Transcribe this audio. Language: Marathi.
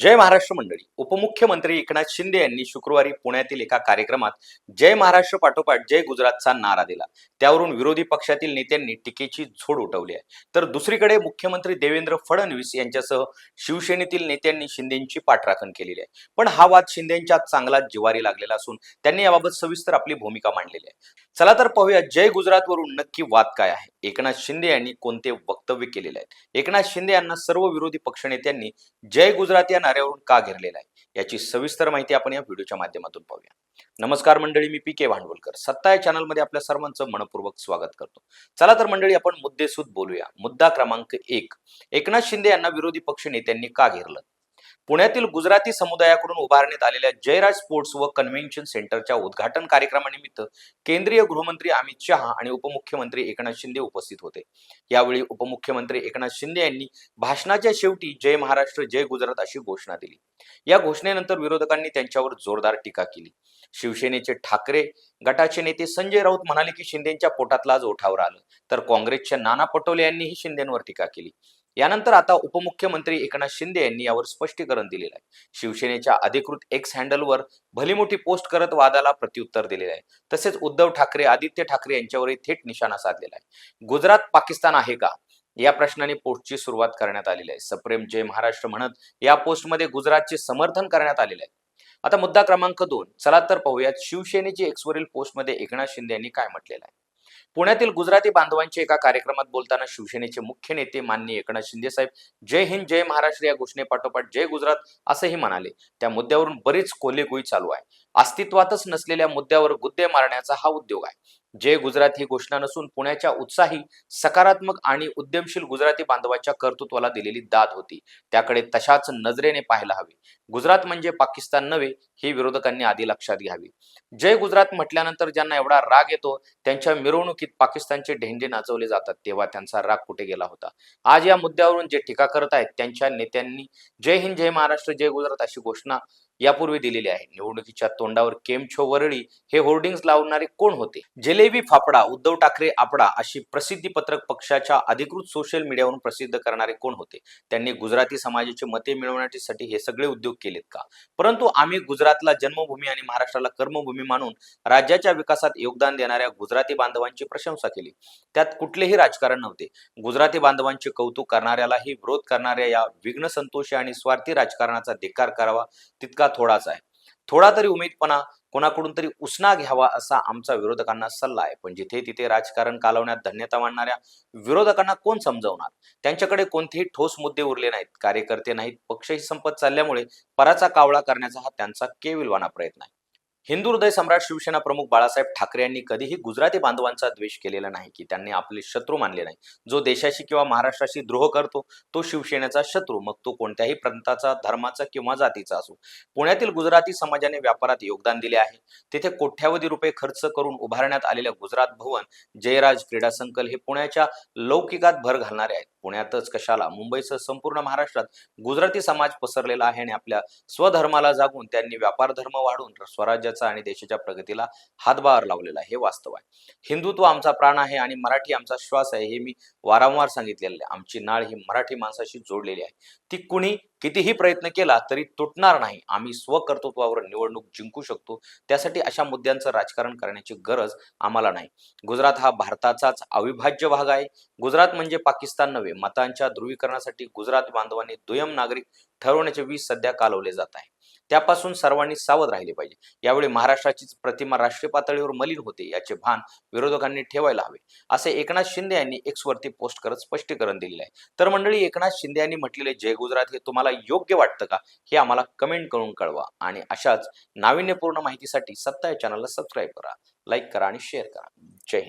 जय महाराष्ट्र मंडळी. उपमुख्यमंत्री एकनाथ शिंदे यांनी शुक्रवारी पुण्यातील एका कार्यक्रमात जय महाराष्ट्र पाठोपाठ जय गुजरातचा नारा दिला. त्यावरून विरोधी पक्षातील नेत्यांनी टीकेची झोड उठवली आहे. तर दुसरीकडे मुख्यमंत्री देवेंद्र फडणवीस यांच्यासह शिवसेनेतील नेत्यांनी शिंदेची पाठराखण केलेली आहे. पण हा वाद शिंदेच्या चांगलाच जिवारी लागलेला असून त्यांनी याबाबत सविस्तर आपली भूमिका मांडलेली आहे. चला तर पाहूया जय गुजरातवरून नक्की वाद काय आहे? एकनाथ शिंदे यांनी कोणते वक्तव्य केलेले आहेत? एकनाथ शिंदे यांना सर्व विरोधी पक्षनेत्यांनी जय गुजरात या नाऱ्यावरून का घेरलेला आहे? याची सविस्तर माहिती आपण या व्हिडिओच्या माध्यमातून पाहूया. नमस्कार मंडळी मी पी के भांडवलकर. सत्ता या चॅनलमध्ये आपल्या सर्वांचं मनपूर्वक स्वागत करतो. चला तर मंडळी आपण मुद्देसूद बोलूया. मुद्दा क्रमांक एक. एकनाथ शिंदे यांना विरोधी पक्ष नेत्यांनी का घेरलं? पुण्यातील गुजराती समुदायाकडून उभारण्यात आलेल्या जयराज स्पोर्ट्स व कन्व्हेन्शन सेंटरच्या उद्घाटन कार्यक्रमानिमित्त केंद्रीय गृहमंत्री अमित शहा आणि उपमुख्यमंत्री एकनाथ शिंदे उपस्थित होते. यावेळी उपमुख्यमंत्री एकनाथ शिंदे यांनी भाषणाच्या शेवटी जय महाराष्ट्र जय गुजरात अशी घोषणा दिली. या घोषणेनंतर विरोधकांनी त्यांच्यावर जोरदार टीका केली. शिवसेनेचे ठाकरे गटाचे नेते संजय राऊत म्हणाले की शिंदेच्या पोटातला आज ओठावर आलं. तर काँग्रेसच्या नाना पटोले यांनीही शिंदेवर टीका केली. यानंतर आता उपमुख्यमंत्री एकनाथ शिंदे यांनी यावर स्पष्टीकरण दिलेलं आहे. शिवसेनेच्या अधिकृत एक्स हँडलवर भली मोठी पोस्ट करत वादाला प्रत्युत्तर दिलेलं आहे. तसेच उद्धव ठाकरे आदित्य ठाकरे यांच्यावरही थेट निशाणा साधलेला आहे. गुजरात पाकिस्तान आहे का? या प्रश्नाने पोस्टची सुरुवात करण्यात आलेली आहे. सप्रेम जय महाराष्ट्र म्हणत या पोस्टमध्ये गुजरातचे समर्थन करण्यात आलेले आहे. आता मुद्दा क्रमांक दोन. चला तर पाहूयात शिवसेनेची एक्सवरील पोस्टमध्ये एकनाथ शिंदे यांनी काय म्हटलेलं आहे. पुण्यातील गुजराती बांधवांच्या एका कार्यक्रमात बोलताना शिवसेनेचे मुख्य नेते माननीय एकनाथ शिंदे साहेब जय हिंद जय महाराष्ट्र या घोषणेपाठोपाठ जय गुजरात असंही म्हणाले. त्या मुद्द्यावरून बरीच कोलेगोई चालू आहे. अस्तित्वातच नसलेल्या मुद्द्यावर गुद्दे मारण्याचा हा उद्योग आहे. जय गुजरात ही घोषणा नसून पुण्याच्या उत्साही सकारात्मक आणि उद्यमशील गुजराती बांधवाच्या कर्तृत्वाला दिलेली दाद होती. त्याकडे तशाच नजरेने पाहायला हवे. गुजरात म्हणजे पाकिस्तान नव्हे ही विरोधकांनी आधी लक्षात घ्यावी. जय गुजरात म्हटल्यानंतर ज्यांना एवढा राग येतो त्यांच्या मिरवणुकीत पाकिस्तानचे ढेंडे नाचवले जातात तेव्हा त्यांचा राग कुठे गेला होता? आज या मुद्द्यावरून जे टीका करत आहेत त्यांच्या नेत्यांनी जय हिंद जय महाराष्ट्र जय गुजरात अशी घोषणा यापूर्वी दिलेली आहे. निवडणुकीच्या तोंडावर केमछो वरळी हे होर्डिंग्स लावणारे कोण होते? जलेबी फापडा उद्धव ठाकरे आपडा अशी प्रसिद्धी पत्रक पक्षाच्या अधिकृत सोशल मीडियावरून प्रसिद्ध करणारे कोण होते? त्यांनी गुजराती समाजाचे मते मिळवण्यासाठी हे सगळे उद्योग केलेत का? परंतु आम्ही गुजरातला जन्मभूमी आणि महाराष्ट्राला कर्मभूमी मानून राज्याच्या विकासात योगदान देणाऱ्या गुजराती बांधवांची प्रशंसा केली. त्यात कुठलेही राजकारण नव्हते. गुजराती बांधवांचे कौतुक करणाऱ्यालाही विरोध करणाऱ्या या विघ्न संतोषी आणि स्वार्थी राजकारणाचा धिक्कार करावा तितका थोडाच आहे. थोडा तरी उमेदपणा कोणाकडून तरी उसना घ्यावा असा आमचा विरोधकांना सल्ला आहे. पण जिथे तिथे राजकारण कालवण्यात धन्यता मानणाऱ्या विरोधकांना कोण समजवणार? त्यांच्याकडे कोणतेही ठोस मुद्दे उरले नाहीत. कार्यकर्ते नाहीत. पक्षही संपत चालल्यामुळे पराचा कावळा करण्याचा हा त्यांचा केविलवाना प्रयत्न आहे. हिंदू हृदय सम्राट शिवसेना प्रमुख बाळासाहेब ठाकरे यांनी कधीही गुजराती बांधवांचा द्वेष केलेला नाही की त्यांनी आपले शत्रू मानले नाही. जो देशाशी किंवा महाराष्ट्राशी द्रोह करतो तो शिवसेनेचा शत्रू. मग तो कोणत्याही प्रांताचा धर्माचा किंवा जातीचा असो. पुण्यातील गुजराती समाजाने व्यापारात योगदान दिले आहे. तिथे कोट्यावधी रुपये खर्च करून उभारण्यात आलेल्या गुजरात भवन जयराज क्रीडा संकुल हे पुण्याच्या लौकिकात भर घालणारे आहेत. पुण्यातच कशाला? मुंबईसह संपूर्ण महाराष्ट्रात गुजराती समाज पसरलेला आहे आणि आपल्या स्वधर्माला जागून त्यांनी व्यापार धर्म वाढून स्वराज्याचा आणि देशाच्या प्रगतीला हातभार लावलेला हे वास्तव आहे. हिंदुत्व आमचा प्राण आहे आणि मराठी आमचा श्वास आहे हे मी वारंवार सांगितलेलं आहे. आमची नाळ ही मराठी माणसाशी जोडलेली आहे. ती कुणी कितीही प्रयत्न केला तरी तुटणार नाही. आम्ही स्वकर्तृत्वावर निवडणूक जिंकू शकतो. त्यासाठी अशा मुद्द्यांचं राजकारण करण्याची गरज आम्हाला नाही. गुजरात हा भारताचाच अविभाज्य भाग आहे. गुजरात म्हणजे पाकिस्तान नव्हे मतांच्या ध्रुवीकरणासाठी गुजरात बांधवांनी दुय्यम नागरिक ठरवण्याचे वीज सध्या कालवले जात आहे. त्यापासून सर्वांनी सावध राहिले पाहिजे. यावेळी महाराष्ट्राची प्रतिमा राष्ट्रीय पातळीवर मलिन होते याचे भान विरोधकांनी ठेवायला हवे असे एकनाथ शिंदे यांनी एक्स वरती पोस्ट करत स्पष्टीकरण दिलेले आहे. तर मंडळी एकनाथ शिंदे यांनी म्हटलेले जय गुजरात हे तुम्हाला योग्य वाटतं का? हे आम्हाला कमेंट करून कळवा आणि अशाच नाविन्यपूर्ण माहितीसाठी सत्ता या चॅनलला सबस्क्राईब करा लाईक करा आणि शेअर करा. जय हिंद.